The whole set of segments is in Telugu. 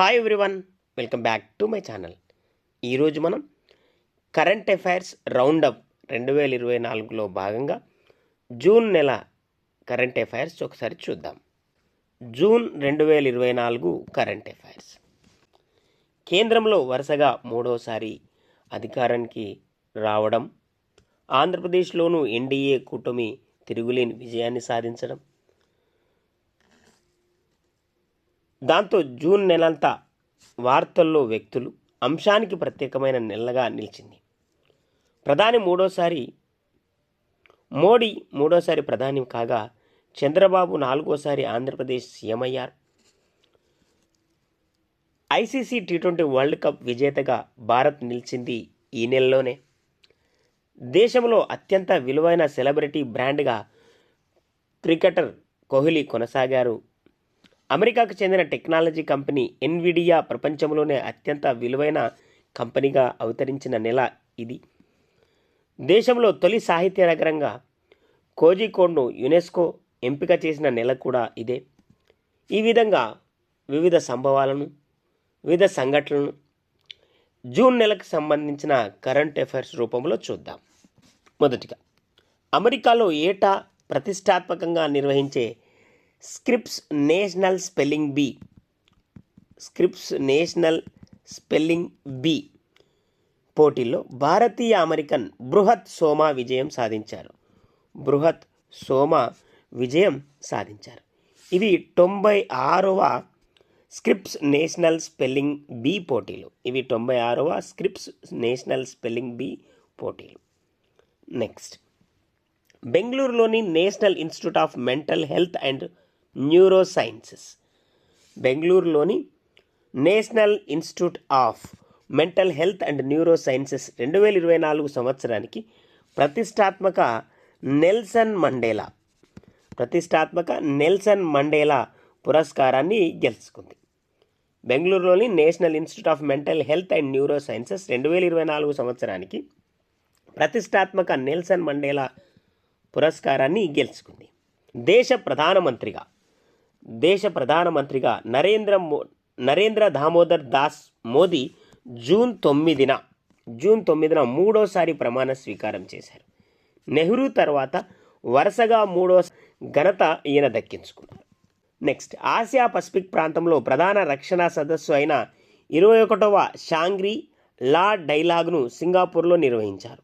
Hi everyone welcome back to my channel ఈరోజు మనం కరెంట్ అఫైర్స్ రౌండప్ రెండు వేల ఇరవై నాలుగులో భాగంగా జూన్ నెల కరెంట్ అఫైర్స్ ఒకసారి చూద్దాం. జూన్ రెండు వేల ఇరవై నాలుగు కరెంట్ అఫైర్స్ కేంద్రంలో వరుసగా మూడోసారి అధికారానికి రావడం ఆంధ్రప్రదేశ్లోనూ ఎన్డీఏ కూటమి తిరుగులేని విజయాన్ని సాధించడం దాంతో జూన్ నెలంతా వార్తల్లో వ్యక్తులు అంశానికి ప్రత్యేకమైన నెలగా నిలిచింది. ప్రధాని మూడోసారి మోడీ మూడోసారి ప్రధాని కాగా చంద్రబాబు నాలుగోసారి ఆంధ్రప్రదేశ్ సీఎం అయ్యారు. ICC T twenty world cup విజేతగా భారత్ నిలిచింది ఈ నెలలోనే. దేశంలో అత్యంత విలువైన సెలబ్రిటీ బ్రాండ్గా క్రికెటర్ కోహ్లీ కొనసాగారు. అమెరికాకు చెందిన టెక్నాలజీ కంపెనీ ఎన్విడియా ప్రపంచంలోనే అత్యంత విలువైన కంపెనీగా అవతరించిన నెల ఇది. దేశంలో తొలి సాహిత్య నగరంగా కోజికోడ్ను యునెస్కో ఎంపిక చేసిన నెల కూడా ఇదే. ఈ విధంగా వివిధ సంభవాలను వివిధ సంఘటనలను జూన్ నెలకు సంబంధించిన కరెంట్ అఫైర్స్ రూపంలో చూద్దాం. మొదటిగా అమెరికాలో ఏటా ప్రతిష్టాత్మకంగా నిర్వహించే Scripps national spelling bee. Scripps national spelling bee. పోటీల్లో భారతీయ అమెరికన్ బృహత్ సోమా విజయం సాధించారు. బృహత్ సోమా విజయం సాధించారు. ఇవి తొంభై ఆరవ స్క్రిప్స్ నేషనల్ స్పెల్లింగ్ బీ పోటీలు. ఇవి తొంభై ఆరవ స్క్రిప్స్ నేషనల్ స్పెల్లింగ్ బీ పోటీలు. నెక్స్ట్. బెంగళూరులోని national institute of mental health and neurosciences బెంగళూరులోని national institute of mental health and neurosciences రెండు వేల ఇరవై నాలుగు సంవత్సరానికి ప్రతిష్టాత్మక నెల్సన్ మండేలా ప్రతిష్టాత్మక నెల్సన్ మండేలా పురస్కారాన్ని గెలుచుకుంది. బెంగళూరులోని national institute of mental health and neurosciences రెండు వేల ఇరవై నాలుగు సంవత్సరానికి ప్రతిష్టాత్మక నెల్సన్ మండేలా పురస్కారాన్ని గెలుచుకుంది. దేశ ప్రధానమంత్రిగా దేశ ప్రధానమంత్రిగా నరేంద్ర మో నరేంద్ర దామోదర్ దాస్ మోదీ జూన్ తొమ్మిదిన జూన్ తొమ్మిదిన మూడోసారి ప్రమాణ స్వీకారం చేశారు. నెహ్రూ తర్వాత వరుసగా మూడో ఘనత ఈయన దక్కించుకున్నారు. నెక్స్ట్ ఆసియా పసిఫిక్ ప్రాంతంలో ప్రధాన రక్షణ సదస్సు అయిన ఇరవై ఒకటవ షాంగ్రీ లా డైలాగ్ను సింగపూర్లో నిర్వహించారు.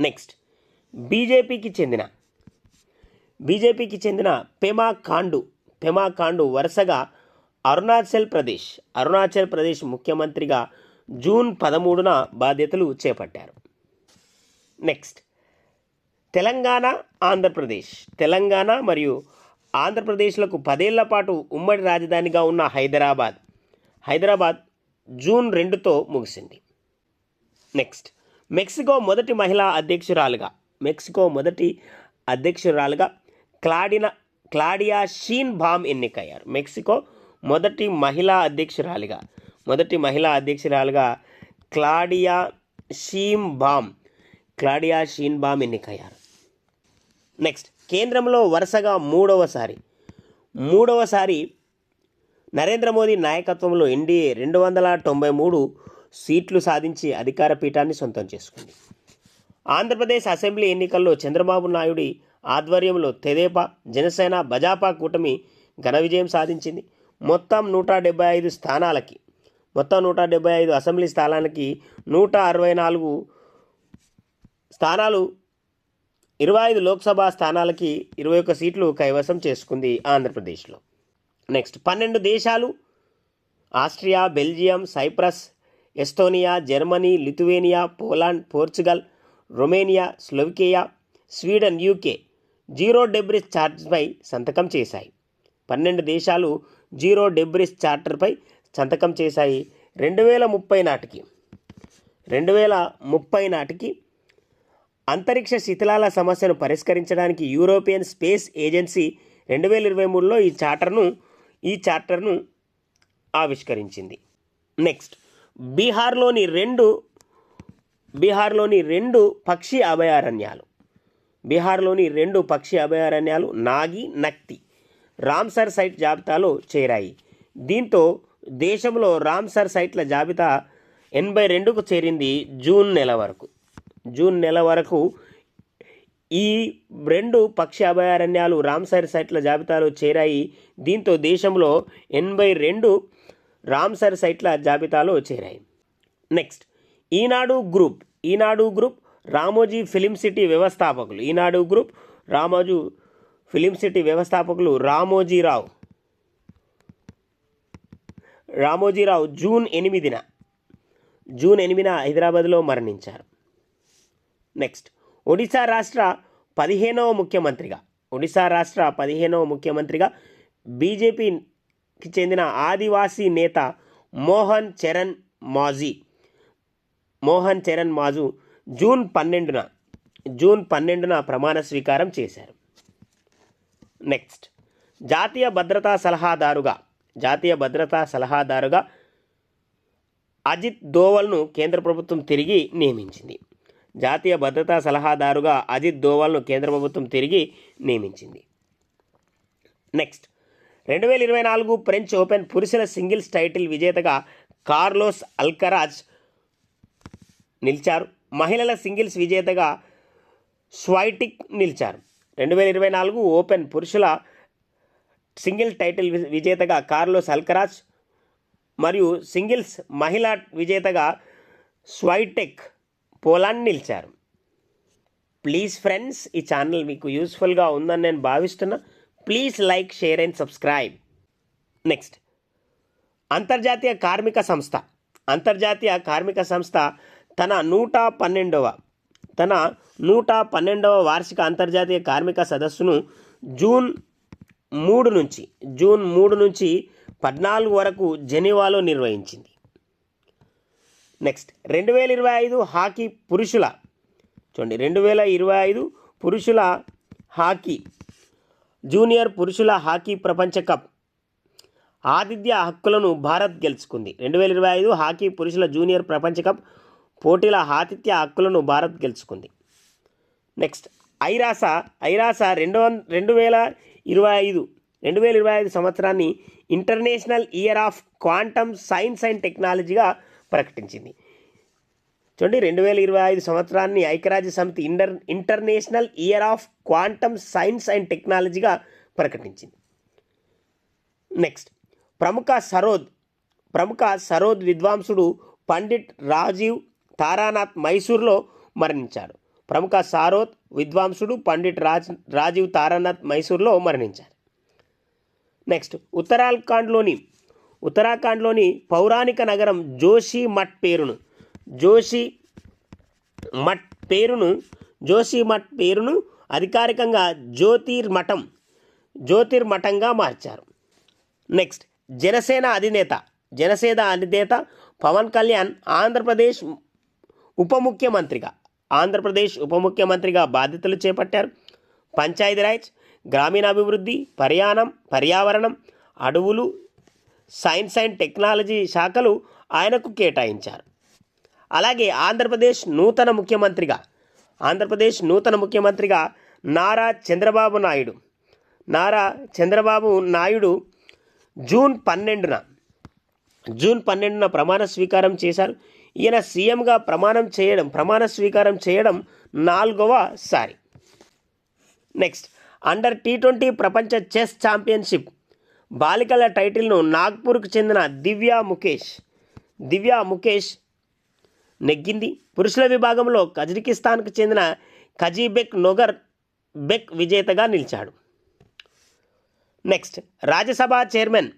నెక్స్ట్ బీజేపీకి చెందిన బీజేపీకి చెందిన పెమా కాండు పెమా కాండు వరుసగా అరుణాచల్ ప్రదేశ్ అరుణాచల్ ప్రదేశ్ ముఖ్యమంత్రిగా జూన్ పదమూడున బాధ్యతలు చేపట్టారు. నెక్స్ట్ తెలంగాణ ఆంధ్రప్రదేశ్. తెలంగాణ మరియు ఆంధ్రప్రదేశ్లకు పదేళ్ళ పాటు ఉమ్మడి రాజధానిగా ఉన్న హైదరాబాద్. హైదరాబాద్ జూన్ రెండుతో ముగిసింది. నెక్స్ట్ మెక్సికో మొదటి మహిళా అధ్యక్షురాలుగా మెక్సికో మొదటి అధ్యక్షురాలుగా క్లాడిన క్లాడియా షీన్ బామ్ ఎన్నికయ్యారు. మెక్సికో మొదటి మహిళా అధ్యక్షురాలిగా మొదటి మహిళా అధ్యక్షురాలుగా Claudia Sheinbaum Claudia Sheinbaum ఎన్నికయ్యారు. నెక్స్ట్ కేంద్రంలో వరుసగా మూడవసారి మూడవసారి నరేంద్ర మోదీ నాయకత్వంలో ఎన్డీఏ రెండు వందల తొంభై మూడు సీట్లు సాధించి అధికార పీఠాన్ని సొంతం చేసుకుంది. ఆంధ్రప్రదేశ్ అసెంబ్లీ ఎన్నికల్లో చంద్రబాబు నాయుడి ఆధ్వర్యంలో తెదేపా జనసేన బజాపా కూటమి ఘన విజయం సాధించింది. మొత్తం నూట డెబ్బై ఐదు స్థానాలకి మొత్తం నూట డెబ్బై ఐదు అసెంబ్లీ స్థానానికి నూట అరవై నాలుగు స్థానాలు ఇరవై ఐదు లోక్సభ స్థానాలకి ఇరవై ఒక్క సీట్లు కైవసం చేసుకుంది ఆంధ్రప్రదేశ్లో. నెక్స్ట్ పన్నెండు దేశాలు Austria Belgium Cyprus Estonia Germany Lithuania Poland Portugal Romania Slovakia Sweden UK zero debris చార్టర్పై సంతకం చేశాయి. పన్నెండు దేశాలు జీరో డెబ్రిస్ చార్టర్పై సంతకం చేశాయి. రెండు వేల ముప్పై నాటికి రెండు వేల ముప్పై నాటికి అంతరిక్ష శిథిలాల సమస్యను పరిష్కరించడానికి యూరోపియన్ స్పేస్ ఏజెన్సీ రెండు వేల ఇరవై మూడులో ఈ చార్టర్ను ఈ చార్టర్ను ఆవిష్కరించింది. నెక్స్ట్ బీహార్లోని రెండు బీహార్లోని రెండు పక్షి అభయారణ్యాలు. బీహార్లోని రెండు పక్షి అభయారణ్యాలు నాగి నక్తి. రామ్సర్ సైట్ జాబితాలో చేరాయి. దీంతో దేశంలో రామ్సర్ సైట్ల జాబితా ఎనభై రెండుకు చేరింది జూన్ నెల వరకు. జూన్ నెల వరకు ఈ రెండు పక్షి అభయారణ్యాలు రామ్సర్ సైట్ల జాబితాలో చేరాయి. దీంతో దేశంలో ఎనభై రెండు రామ్సర్ సైట్ల జాబితాలో చేరాయి. Next Eenadu group. Eenadu group Ramoji film city వ్యవస్థాపకులు. Eenadu group Ramoju film city వ్యవస్థాపకులు రామోజీరావు. రామోజీరావు జూన్ ఎనిమిదిన జూన్ ఎనిమిదిన హైదరాబాద్లో మరణించారు. నెక్స్ట్ ఒడిశా రాష్ట్ర పదిహేనవ ముఖ్యమంత్రిగా ఒడిశా రాష్ట్ర పదిహేనవ ముఖ్యమంత్రిగా బీజేపీకి చెందిన ఆదివాసీ నేత మోహన్ చరణ్ మాజీ మోహన్ చరణ్ మాజు జూన్ పన్నెండున జూన్ పన్నెండున ప్రమాణ స్వీకారం చేశారు. నెక్స్ట్ జాతీయ భద్రతా సలహాదారుగా జాతీయ భద్రతా సలహాదారుగా అజిత్ దోవల్ను కేంద్ర ప్రభుత్వం తిరిగి నియమించింది. జాతీయ భద్రతా సలహాదారుగా అజిత్ దోవల్ను కేంద్ర ప్రభుత్వం తిరిగి నియమించింది. నెక్స్ట్ రెండు వేల ఇరవై నాలుగు ఫ్రెంచ్ ఓపెన్ పురుషుల సింగిల్స్ టైటిల్ విజేతగా కార్లోస్ అల్కరాజ్ నిలిచారు. మహిళల సింగిల్స్ విజేతగా స్వైటిక్ నిలిచారు. రెండు వేల ఇరవై నాలుగు ఓపెన్ పురుషుల సింగిల్ టైటిల్ విజేతగా కార్లోస్ అల్కరాజ్ మరియు సింగిల్స్ మహిళా విజేతగా స్వైటెక్ పోలాండ్ నిలిచారు. ప్లీజ్ ఫ్రెండ్స్ ఈ ఛానల్ మీకు యూస్ఫుల్గా ఉందని నేను భావిస్తున్నా. Please like share and subscribe. Next. అంతర్జాతీయ కార్మిక సంస్థ. అంతర్జాతీయ కార్మిక సంస్థ తన నూట పన్నెండవ తన నూట పన్నెండవ వార్షిక అంతర్జాతీయ కార్మిక సదస్సును జూన్ మూడు నుంచి జూన్ మూడు నుంచి పద్నాలుగు వరకు జెనీవాలో నిర్వహించింది. నెక్స్ట్ రెండు వేల ఇరవై ఐదు హాకీ పురుషుల చూడండి రెండు వేల ఇరవై ఐదు పురుషుల హాకీ జూనియర్ పురుషుల హాకీ ప్రపంచ కప్ ఆతిథ్య హక్కులను భారత్ గెలుచుకుంది. రెండు వేల ఇరవై ఐదు హాకీ పురుషుల జూనియర్ ప్రపంచ కప్ పోటీల ఆతిథ్య హక్కులను భారత్ గెలుచుకుంది. నెక్స్ట్ ఐరాస ఐరాస రెండు వం రెండు వేల ఇరవై ఐదు రెండు వేల ఇరవై ఐదు సంవత్సరాన్ని international year of quantum science and టెక్నాలజీగా ప్రకటించింది. చూడండి రెండు వేల ఇరవై ఐదు సంవత్సరాన్ని ఐక్యరాజ్య సమితి inter international year of quantum science and టెక్నాలజీగా ప్రకటించింది. నెక్స్ట్ ప్రముఖ సరోద్ ప్రముఖ సరోద్ విద్వాంసుడు పండిట్ రాజీవ్ తారానాథ్ మైసూర్లో మరణించారు ప్రముఖ సారోత్ విద్వాంసుడు పండిట్ రాజ్ రాజీవ్ తారానాథ్ మైసూర్లో మరణించారు. నెక్స్ట్ ఉత్తరాఖండ్లోని ఉత్తరాఖండ్లోని పౌరాణిక నగరం జోషి మఠ్ పేరును జోషి మఠ్ పేరును జోషి మఠ్ పేరును అధికారికంగా జ్యోతిర్మఠం జ్యోతిర్మఠంగా మార్చారు. నెక్స్ట్ జనసేన అధినేత జనసేన అధినేత పవన్ కళ్యాణ్ ఆంధ్రప్రదేశ్ ఉప ముఖ్యమంత్రిగా ఆంధ్రప్రదేశ్ ఉప ముఖ్యమంత్రిగా బాధ్యతలు చేపట్టారు. పంచాయతీరాజ్ గ్రామీణాభివృద్ధి పర్యాణం పర్యావరణం అడవులు సైన్స్ అండ్ టెక్నాలజీ శాఖలు ఆయనకు కేటాయించారు. అలాగే ఆంధ్రప్రదేశ్ నూతన ముఖ్యమంత్రిగా ఆంధ్రప్రదేశ్ నూతన ముఖ్యమంత్రిగా నారా చంద్రబాబు నాయుడు. నారా చంద్రబాబు నాయుడు జూన్ పన్నెండున జూన్ పన్నెండున ప్రమాణ స్వీకారం చేశారు. ఈయన సీఎంగా ప్రమాణం చేయడం ప్రమాణ స్వీకారం చేయడం నాలుగవ సారి. నెక్స్ట్ అండర్ టీ ట్వంటీ ప్రపంచ చెస్ ఛాంపియన్షిప్ బాలికల టైటిల్ను నాగ్పూర్కు చెందిన దివ్యా ముఖేష్. దివ్యా ముఖేష్ నెగ్గింది. పురుషుల విభాగంలో కజకిస్తాన్కు చెందిన కజీబెక్ నొగర్ బెక్ విజేతగా నిలిచాడు. Next Rajya Sabha chairman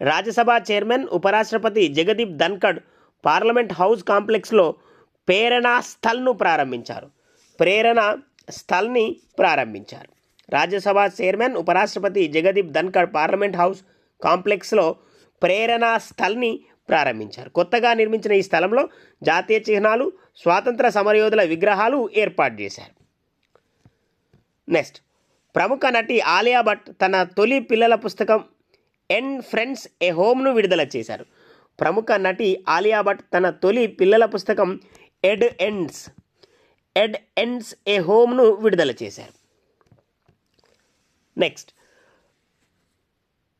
Rajya Sabha chairman ఉపరాష్ట్రపతి జగదీప్ ధన్కడ్ పార్లమెంట్ హౌస్ కాంప్లెక్స్లో ప్రేరణా స్థల్ను ప్రారంభించారు. ప్రేరణ స్థల్ని ప్రారంభించారు. రాజ్యసభ చైర్మన్ ఉపరాష్ట్రపతి జగదీప్ ధన్కర్ పార్లమెంట్ హౌస్ కాంప్లెక్స్లో ప్రేరణా స్థల్ని ప్రారంభించారు. కొత్తగా నిర్మించిన ఈ స్థలంలో జాతీయ చిహ్నాలు స్వాతంత్ర సమరయోధుల విగ్రహాలు ఏర్పాటు చేశారు. నెక్స్ట్ ప్రముఖ నటి ఆలియా భట్ తన తొలి పిల్లల పుస్తకం ఎన్ ఫ్రెండ్స్ ఏ హోమ్ను విడుదల చేశారు. ప్రముఖ నటి ఆలియా భట్ తన తొలి పిల్లల పుస్తకం ఎడ్ ఎండ్స్. ఎడ్ ఎండ్స్ ఏ హోమ్ను విడుదల చేశారు. నెక్స్ట్.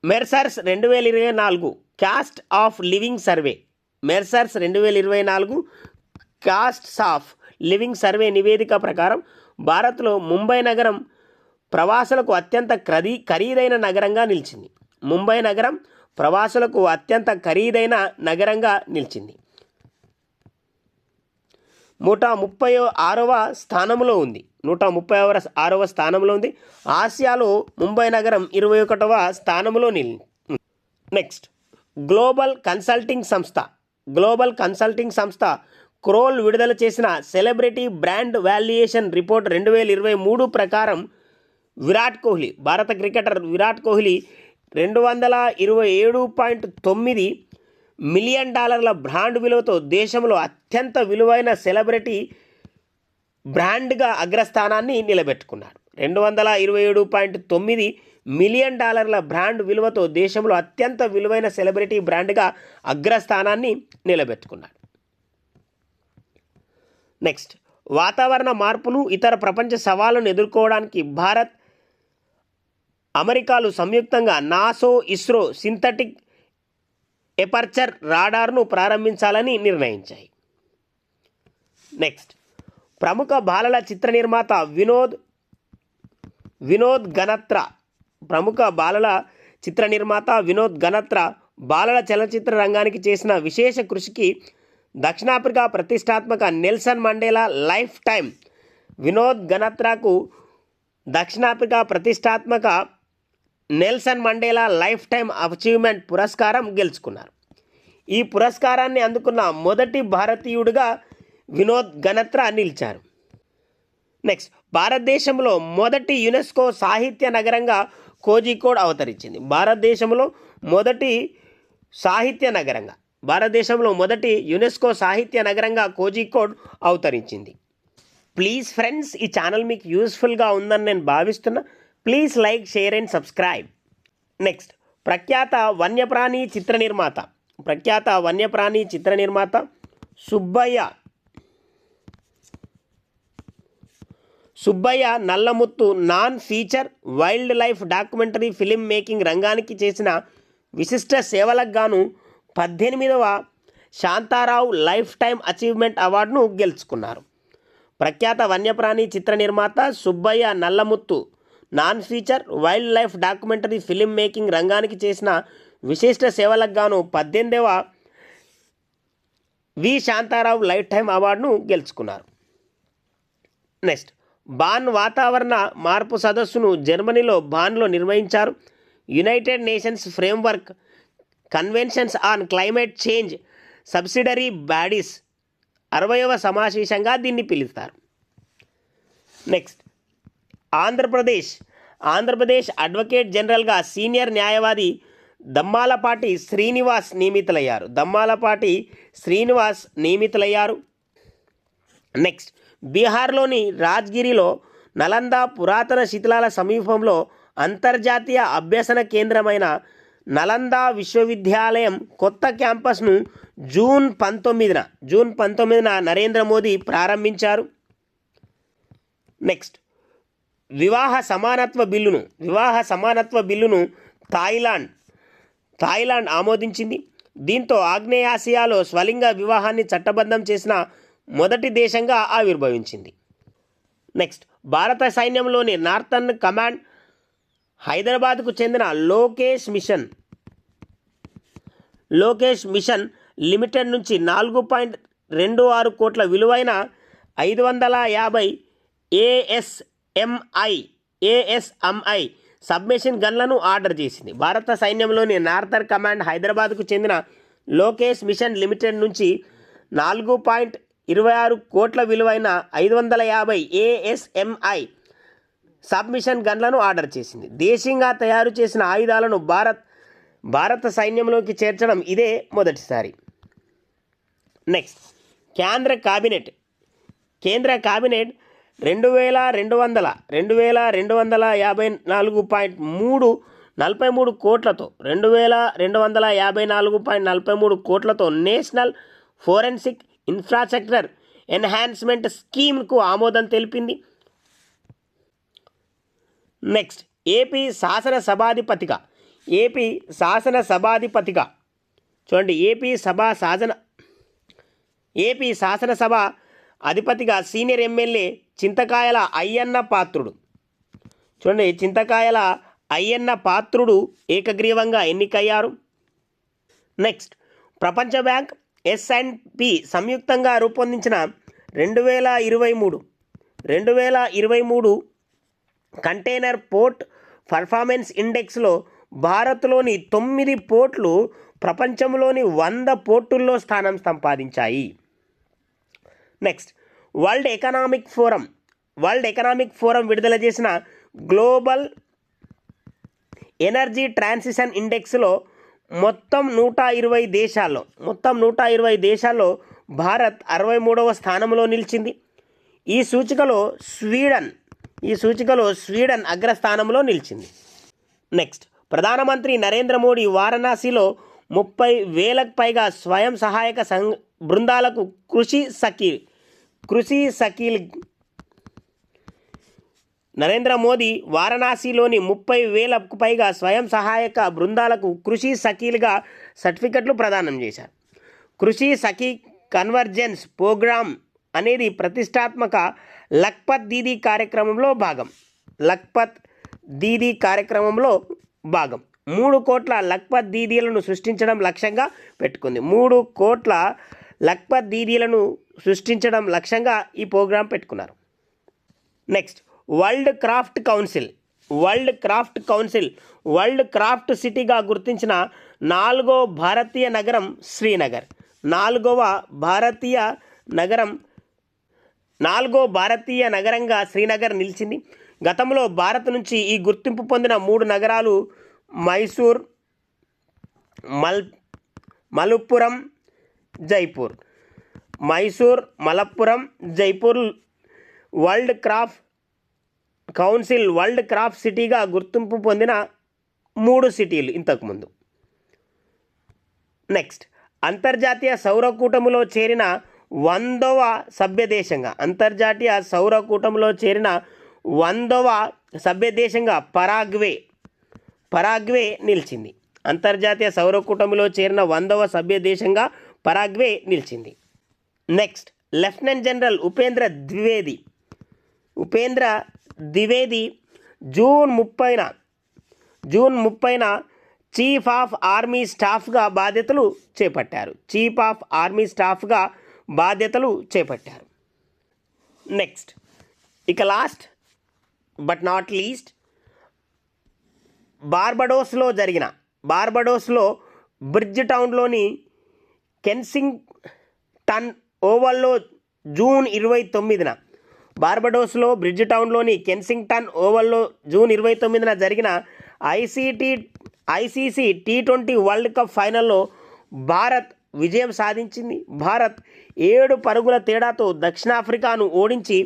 మెర్సర్స్ రెండు వేల ఇరవై నాలుగు cost of living survey. Mercer's రెండు వేల ఇరవై నాలుగు కాస్ట్స్ ఆఫ్ లివింగ్ సర్వే నివేదిక ప్రకారం భారత్లో ముంబై నగరం ప్రవాసులకు అత్యంత ఖరీ ఖరీదైన నగరంగా నిలిచింది. ముంబై నగరం ప్రవాసులకు అత్యంత ఖరీదైన నగరంగా నిలిచింది. నూట ముప్పై ఆరవ స్థానంలో ఉంది. నూట ముప్పై ఆరవ స్థానంలో ఉంది. ఆసియాలో ముంబై నగరం ఇరవై ఒకటవ స్థానంలో నిల్ నెక్స్ట్. గ్లోబల్ కన్సల్టింగ్ సంస్థ. గ్లోబల్ కన్సల్టింగ్ సంస్థ క్రోల్ విడుదల చేసిన సెలబ్రిటీ బ్రాండ్ వాల్యుయేషన్ రిపోర్ట్ రెండు వేల ఇరవై మూడు ప్రకారం విరాట్ కోహ్లీ భారత క్రికెటర్ విరాట్ కోహ్లీ రెండు వందల ఇరవై ఏడు పాయింట్ తొమ్మిది మిలియన్ డాలర్ల బ్రాండ్ విలువతో దేశంలో అత్యంత విలువైన సెలబ్రిటీ బ్రాండ్గా అగ్రస్థానాన్ని నిలబెట్టుకున్నాడు రెండు వందల ఇరవై ఏడు పాయింట్ తొమ్మిది మిలియన్ డాలర్ల బ్రాండ్ విలువతో దేశంలో అత్యంత విలువైన సెలబ్రిటీ బ్రాండ్గా అగ్రస్థానాన్ని నిలబెట్టుకున్నాడు నెక్స్ట్ వాతావరణ మార్పులు ఇతర ప్రపంచ సవాళ్ళను ఎదుర్కోవడానికి భారత్ అమెరికాలు సంయుక్తంగా నాసో ఇస్రో సింథటిక్ ఎపర్చర్ రాడార్ను ప్రారంభించాలని నిర్ణయించాయి. నెక్స్ట్ ప్రముఖ బాలల చిత్ర నిర్మాత వినోద్ వినోద్ గణత్ర ప్రముఖ బాలల చిత్ర నిర్మాత వినోద్ గణత్ర బాలల చలనచిత్ర రంగానికి చేసిన విశేష కృషికి దక్షిణాఫ్రికా ప్రతిష్టాత్మక Nelson Mandela lifetime Vinod గణత్రకు దక్షిణాఫ్రికా ప్రతిష్టాత్మక Nelson Mandela lifetime achievement పురస్కారం గెలుచుకున్నారు. ఈ పురస్కారాన్ని అందుకున్న మొదటి భారతీయుడిగా వినోద్ గణత్ర నిలిచారు. నెక్స్ట్ భారతదేశంలో మొదటి యునెస్కో సాహిత్య నగరంగా కోజికోడ్ అవతరించింది. భారతదేశంలో మొదటి సాహిత్య నగరంగా భారతదేశంలో మొదటి యునెస్కో సాహిత్య నగరంగా కోజికోడ్ అవతరించింది. ప్లీజ్ ఫ్రెండ్స్ ఈ ఛానల్ మీకు యూస్ఫుల్గా ఉందని నేను భావిస్తున్నా. Please like share and subscribe next ప్రఖ్యాత వన్యప్రాణి చిత్ర నిర్మాత ప్రఖ్యాత వన్యప్రాణి చిత్ర నిర్మాత Subbiah Subbiah Nallamuthu non feature wildlife documentary film making రంగానికి చేసిన విశిష్ట సేవలకు గాను పద్దెనిమిదవ శాంతారావు లైఫ్ టైం అచీవ్మెంట్ అవార్డును గెలుచుకున్నారు. ప్రఖ్యాత వన్యప్రాణి చిత్ర నిర్మాత Subbiah Nallamuthu non feature wildlife documentary film making రంగానికి చేసిన విశిష్ట సేవలకు గాను పద్దెనిమిదవ వి. శాంతారావు లైఫ్ టైం అవార్డును గెలుచుకున్నారు. నెక్స్ట్ బాన్ వాతావరణ మార్పు సదస్సును జర్మనీలో బాన్లో నిర్వహించారు. United Nations framework conventions on climate change subsidiary bodies అరవయవ సమావేశంగా దీన్ని పిలుస్తారు. నెక్స్ట్ ఆంధ్రప్రదేశ్ ఆంధ్రప్రదేశ్ అడ్వకేట్ జనరల్గా సీనియర్ న్యాయవాది దమ్మాలపాటి శ్రీనివాస్ నియమితులయ్యారు. దమ్మాలపాటి శ్రీనివాస్ నియమితులయ్యారు. నెక్స్ట్ బీహార్లోని రాజ్గిరిలో నలంద పురాతన శిథిలాల సమీపంలో అంతర్జాతీయ అభ్యసన కేంద్రమైన నలంద విశ్వవిద్యాలయం కొత్త క్యాంపస్ను జూన్ పంతొమ్మిదిన జూన్ పంతొమ్మిదిన నరేంద్ర మోదీ ప్రారంభించారు. నెక్స్ట్ వివాహ సమానత్వ బిల్లును వివాహ సమానత్వ బిల్లును థాయిలాండ్ థాయిలాండ్ ఆమోదించింది. దీంతో ఆగ్నేయాసియాలో స్వలింగ వివాహాన్ని చట్టబద్ధం చేసిన మొదటి దేశంగా ఆవిర్భవించింది. నెక్స్ట్ భారత సైన్యంలోని నార్థన్ కమాండ్ హైదరాబాద్కు చెందిన Lokesh machine Lokesh machine limited నుంచి నాలుగు పాయింట్ రెండు ఆరు కోట్ల విలువైన ఐదు వందల యాభై ఏఎస్ ఎంఐ ఏఎస్ఎంఐ సబ్మెషిన్ గన్లను ఆర్డర్ చేసింది. భారత సైన్యంలోని నార్థర్ కమాండ్ హైదరాబాద్కు చెందిన లోకేష్ మిషన్ లిమిటెడ్ నుంచి నాలుగు పాయింట్ ఇరవై ఆరు కోట్ల విలువైన ఐదు వందల యాభై ఏఎస్ఎంఐ సబ్మిషన్ గన్లను ఆర్డర్ చేసింది. దేశీయంగా తయారు చేసిన ఆయుధాలను భారత్ భారత సైన్యంలోకి చేర్చడం ఇదే మొదటిసారి. నెక్స్ట్ కేంద్ర కేబినెట్ కేంద్ర కేబినెట్ రెండు వేల రెండు వందల రెండు వేల రెండు వందల యాభై నాలుగు పాయింట్ మూడు నలభై మూడు కోట్లతో రెండు వేల రెండు వందల యాభై నాలుగు పాయింట్ నలభై మూడు కోట్లతో నేషనల్ ఫోరెన్సిక్ ఇన్ఫ్రాస్ట్రక్చర్ ఎన్హాన్స్మెంట్ స్కీమ్కు ఆమోదం తెలిపింది. నెక్స్ట్ ఏపీ శాసనసభాధిపతిగా ఏపీ శాసనసభాధిపతిగా చూడండి ఏపీ సభ శాసన ఏపీ శాసనసభ అధిపతిగా సీనియర్ ఎమ్మెల్యే చింతకాయల అయ్యన్న పాత్రుడు. చూడండి చింతకాయల అయ్యన్న పాత్రుడు ఏకగ్రీవంగా ఎన్నికయ్యారు? నెక్స్ట్ ప్రపంచ బ్యాంక్ ఎస్ అండ్ పి సంయుక్తంగా రూపొందించిన రెండు వేల ఇరవై మూడు రెండు వేల ఇరవై మూడు కంటైనర్ పోర్ట్ పర్ఫార్మెన్స్ ఇండెక్స్లో భారత్లోని తొమ్మిది పోర్ట్లు ప్రపంచంలోని వంద పోర్టుల్లో స్థానం సంపాదించాయి. Next world economic forum world economic forum విడుదల చేసిన గ్లోబల్ ఎనర్జీ ట్రాన్సిషన్ ఇండెక్స్లో మొత్తం నూట ఇరవై దేశాల్లో మొత్తం నూట ఇరవై దేశాల్లో భారత్ అరవై మూడవ స్థానంలో నిలిచింది. ఈ సూచికలో స్వీడన్ ఈ సూచికలో స్వీడన్ అగ్రస్థానంలో నిలిచింది. నెక్స్ట్ ప్రధానమంత్రి నరేంద్ర మోడీ వారణాసిలో ముప్పై వేలకు పైగా స్వయం సహాయక సంఘ బృందాలకు కృషి సఖీ కృషి సకీల్ నరేంద్ర మోదీ వారణాసిలోని ముప్పై వేలకు పైగా స్వయం సహాయక బృందాలకు కృషి సఖీలుగా సర్టిఫికెట్లు ప్రదానం చేశారు. కృషి సఖీ కన్వర్జెన్స్ ప్రోగ్రామ్ అనేది ప్రతిష్టాత్మక లక్పత్ దీదీ కార్యక్రమంలో భాగం. లక్పత్ దీదీ కార్యక్రమంలో భాగం. మూడు కోట్ల లక్పత్ దీదీలను సృష్టించడం లక్ష్యంగా పెట్టుకుంది. మూడు కోట్ల లక్పత్ దీదీలను సృష్టించడం లక్ష్యంగా ఈ ప్రోగ్రాం పెట్టుకున్నారు. Next world craft council. World craft council world craft సిటీగా గుర్తించిన నాలుగో భారతీయ నగరం శ్రీనగర్. నాలుగవ భారతీయ నగరం నాలుగో భారతీయ నగరంగా శ్రీనగర్ నిలిచింది. గతంలో భారత్ నుంచి ఈ గుర్తింపు పొందిన మూడు నగరాలు మైసూర్ మల్ Malappuram Jaipur. Mysore Malappuram Jaipur world craft council world craft సిటీగా గుర్తింపు పొందిన మూడు సిటీలు ఇంతకుముందు. నెక్స్ట్ అంతర్జాతీయ సౌర కూటములో చేరిన వందవ సభ్యదేశంగా అంతర్జాతీయ సౌర కూటములో చేరిన వందవ సభ్యదేశంగా పరాగ్వే పరాగ్వే నిలిచింది. అంతర్జాతీయ సౌర కూటమిలో చేరిన వందవ సభ్యదేశంగా పరాగ్వే నిలిచింది. Next lieutenant general Upendra Dwivedi Upendra Dwivedi June ముప్పైన జూన్ ముప్పైన చీఫ్ ఆఫ్ ఆర్మీ స్టాఫ్గా బాధ్యతలు చేపట్టారు. చీఫ్ ఆఫ్ ఆర్మీ స్టాఫ్గా బాధ్యతలు చేపట్టారు. నెక్స్ట్ ఇక లాస్ట్ బట్ నాట్ లీస్ట్ బార్బడోస్లో జరిగిన బార్బడోస్లో బ్రిడ్జ్ టౌన్లోని కెన్సింగ్ టన్ ఓవల్లో జూన్ ఇరవై తొమ్మిదిన బార్బడోస్లో బ్రిడ్జ్ టౌన్లోని కెన్సింగ్టన్ ఓవల్లో జూన్ ఇరవై తొమ్మిదిన జరిగిన ICT ICC T twenty world cup ఫైనల్లో భారత్ విజయం సాధించింది. భారత్ ఏడు పరుగుల తేడాతో దక్షిణాఫ్రికాను ఓడించి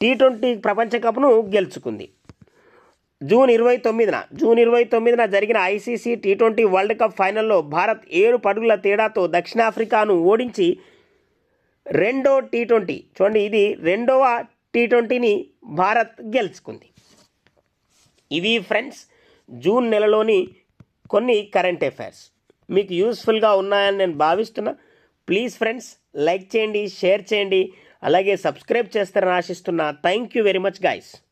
టీ ట్వంటీ ప్రపంచ కప్ను గెలుచుకుంది. జూన్ ఇరవై తొమ్మిదిన జూన్ ఇరవై తొమ్మిదిన జరిగిన ICC T twenty world cup ఫైనల్లో భారత్ ఏడు పరుగుల తేడాతో దక్షిణాఫ్రికాను ఓడించి రెండో టీ ట్వంటీ. చూడండి ఇది రెండవ టీ ట్వంటీని భారత్ గెలుచుకుంది. ఇవి ఫ్రెండ్స్ జూన్ నెలలోని కొన్ని కరెంట్ అఫైర్స్. మీకు యూస్ఫుల్గా ఉన్నాయని నేను భావిస్తున్నా. ప్లీజ్ ఫ్రెండ్స్ లైక్ చేయండి షేర్ చేయండి. అలాగే సబ్స్క్రైబ్ చేస్తారని ఆశిస్తున్నా. Thank you very much guys.